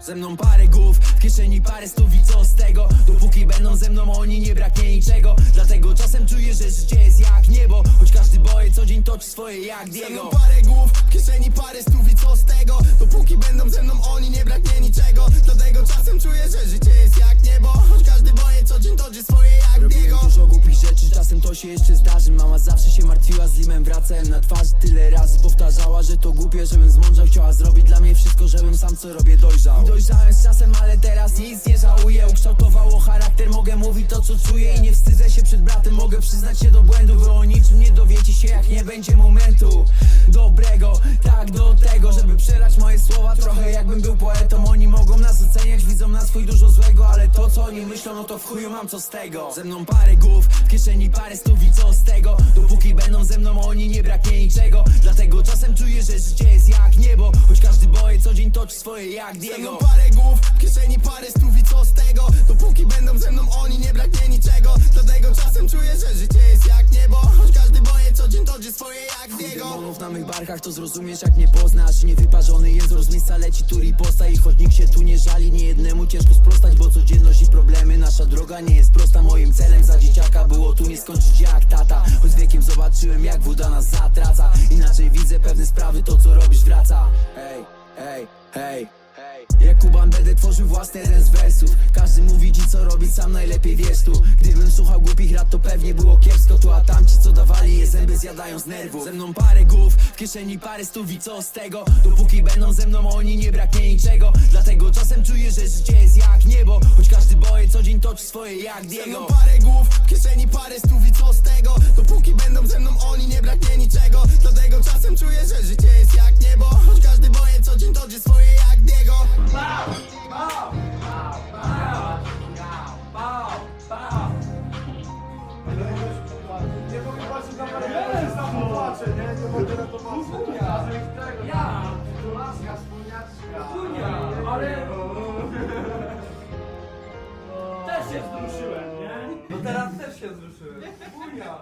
Ze mną parę głów, w kieszeni parę stów i co z tego? Dopóki będą ze mną oni nie braknie niczego Dlatego czasem czuję, że życie jest jak niebo Choć każdy boje co dzień toczy swoje jak Ze mną Diego parę głów, w kieszeni parę stów i co z tego? Dopóki będą ze mną oni nie braknie niczego Dlatego czasem czuję, że życie czasem to się jeszcze zdarzy. Mama zawsze się martwiła, z limem. Wracałem na twarzy Tyle razy. Powtarzała, że to głupie, żebym zmądrzał. Chciała zrobić dla mnie wszystko, żebym sam co robię dojrzał. I dojrzałem z czasem, ale teraz nic nie żałuję. Ukształtowało charakter, mogę mówić to co czuję. I nie wstydzę się przed bratem, mogę przyznać się do błędu. Wy o niczym nie dowiecie się, jak nie będzie momentu Dobrego, tak do tego, żeby przelać moje słowa. Trochę jakbym był poetą, oni mogą nas oceniać Widzą na swój dużo złego, to co oni myślą, no to w chuju mam co z tego? Ze mną parę głów, w kieszeni parę stów i co z tego? Dopóki będą ze mną oni nie braknie niczego. Dlatego czasem czuję, że życie jest jak niebo. Choć każdy boje co dzień toczy swoje jak Ze Diego. mną parę głów, w kieszeni parę stów i co z tego? Dopóki będą ze mną oni nie braknie niczego. Dlatego czasem czuję, że życie jest jak niebo. Choć każdy boje co dzień toczy swoje jak Diego. Demonów na mych barkach to zrozumiesz jak nie poznasz. Niewyparzony język z miejsca leci tu riposta. I choć nikt się tu nie żali, nie jednemu ciężko sprostać Bo codzienność droga nie jest prosta. Moim celem za dzieciaka było tu nie skończyć jak tata. Choć z wiekiem zobaczyłem jak woda nas zatraca. Inaczej widzę pewne sprawy, to co robisz wraca. Hej, hej, hej jak Kuban będę tworzył własny jeden z wersów. Każdy mówi ci co robić, sam najlepiej wiesz tu. Gdybym słuchał głupich rad to pewnie było kiepsko tu A tamci co dawali je zęby zjadają z nerwów. Ze mną parę głów, w kieszeni parę stów i co z tego? Dopóki będą ze mną oni nie braknie niczego. Dlatego czasem czuję, że życie jest jak niebo. Choć każdy boje dzień toczy swoje jak Ze Diego mną parę głów, w kieszeni parę stów i co z tego? Dopóki będą ze mną wzruszyłem, nie? No teraz też się wzruszyłem. Dunia!